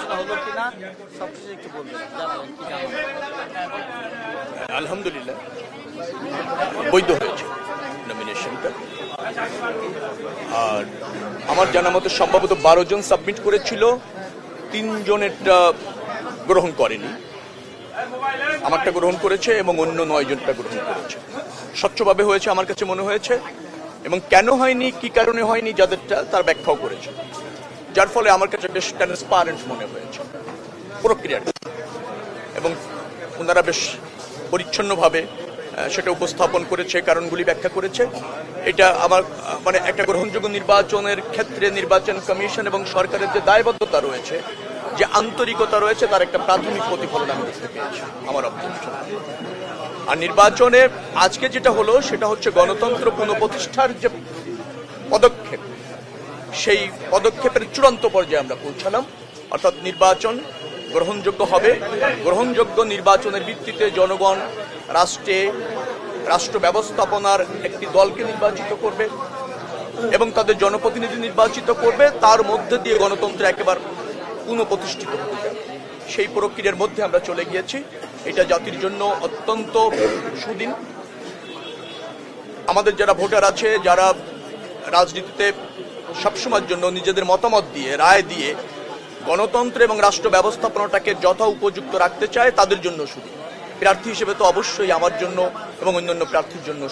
ঘোষণা হলো কিনা সবকিছু একটু বলবেন আলহামদুলিল্লাহ, বৈধ হয়েছে নমিনেশনটা আর আমার জানা মতো সম্ভবত বারো জন সাবমিট করেছিল তিনজনেরটা গ্রহণ করেনি। আমারটা গ্রহণ করেছে এবং অন্য নয় জনটা গ্রহণ করেছে। স্বচ্ছভাবে হয়েছে আমার কাছে মনে হয়েছে, এবং কেন হয়নি, কি কারণে হয়নি, যাদেরটা তার ব্যাখ্যাও করেছে। যার ফলে আমার কাছে বেশ ট্রান্সপারেন্ট মনে হয়েছে। প্রক্রিয়াটা। এবং ওনারা বেশ পরিচ্ছন্নভাবে সেটা উপস্থাপন করেছে, কারণগুলি ব্যাখ্যা করেছে। এটা আমার মানে একটা গ্রহণযোগ্য নির্বাচনের ক্ষেত্রে নির্বাচন কমিশন এবং সরকারের যে দায়বদ্ধতা রয়েছে, যে আন্তরিকতা রয়েছে, তার একটা প্রাথমিক প্রতিফলন আমি দেখতে পেয়েছি, আমার অবজারভেশন আর নির্বাচনে আজকে যেটা হলো, সেটা হচ্ছে গণতন্ত্র পুনঃপ্রতিষ্ঠার যে পদক্ষেপ সেই পদক্ষেপের চূড়ান্ত পর্যায়ে আমরা পৌঁছালাম। অর্থাৎ নির্বাচন গ্রহণযোগ্য হবে। গ্রহণযোগ্য নির্বাচনের ভিত্তিতে জনগণ, রাষ্ট্রে, রাষ্ট্র ব্যবস্থাপনার একটি দলকে নির্বাচিত করবে এবং তাদের জনপ্রতিনিধি নির্বাচিত করবে। তার মধ্যে দিয়ে গণতন্ত্র একেবারে পুনঃপ্রতিষ্ঠিত হতে সেই প্রক্রিয়ার মধ্যে আমরা চলে গিয়েছি। এটা জাতির জন্য অত্যন্ত সুদিন। আমাদের যারা ভোটার আছে, যারা রাজনীতিতে সবসময়ের জন্য নিজেদের মতামত দিয়ে, রায় দিয়ে গণতন্ত্র এবং রাষ্ট্র ব্যবস্থাপনাটাকে যথা উপযুক্ত রাখতে চায়, তাদের জন্য সুদিন প্রার্থী হিসেবে তো অবশ্যই আমার জন্য এবং অন্যান্য প্রার্থীর জন্য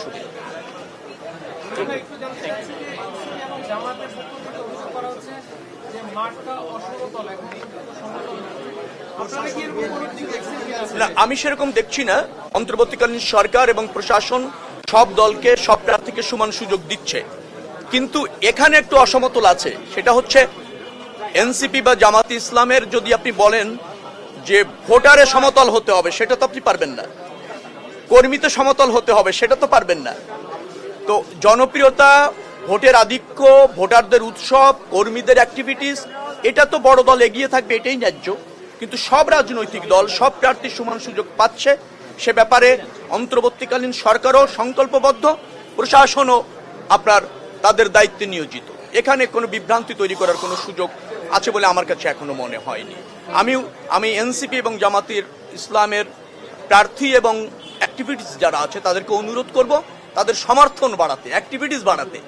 না, আমি সেরকম দেখছি না। অন্তর্বর্তীকালীন সরকার এবং প্রশাসন সব দলকে, সব প্রার্থীকে সমান সুযোগ দিচ্ছে। কিন্তু এখানে একটু অসমতল আছে। সেটা হচ্ছে এনসিপি বা জামাত ইসলামের যদি আপনি বলেন যে ভোটারে সমতল হতে হবে, সেটা তো আপনি পারবেন না। কর্মীতে সমতল হতে হবে, সেটা তো পারবেন না। তো জনপ্রিয়তা, ভোটের আধিক্য, ভোটারদের উৎসব, কর্মীদের অ্যাক্টিভিটিস এটা তো বড় দল এগিয়ে থাকবে, এটাই ন্যায্য। কিন্তু সব রাজনৈতিক দল, সব প্রার্থী সমান সুযোগ পাচ্ছে। সে ব্যাপারে অন্তর্বর্তীকালীন সরকারও সংকল্পবদ্ধ, প্রশাসনও আপনার তাদের দায়িত্বে নিয়োজিত। এখানে কোনো বিভ্রান্তি তৈরি করার কোনো সুযোগ আছে বলে আমার কাছে এখনও মনে হয়নি। আমি আমি এনসিপি এবং জামাতের ইসলামের প্রার্থী এবং অ্যাক্টিভিটিস যারা আছে তাদেরকে অনুরোধ করব তাদের সমর্থন বাড়াতে অ্যাক্টিভিটিস বাড়াতে।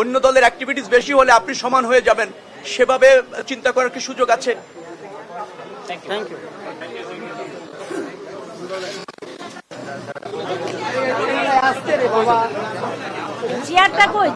অন্য দলের অ্যাক্টিভিটিস বেশি হলে আপনি সমান হয়ে যাবেন। সেভাবে চিন্তা করার কি সুযোগ আছে? চেয়ারটা কই?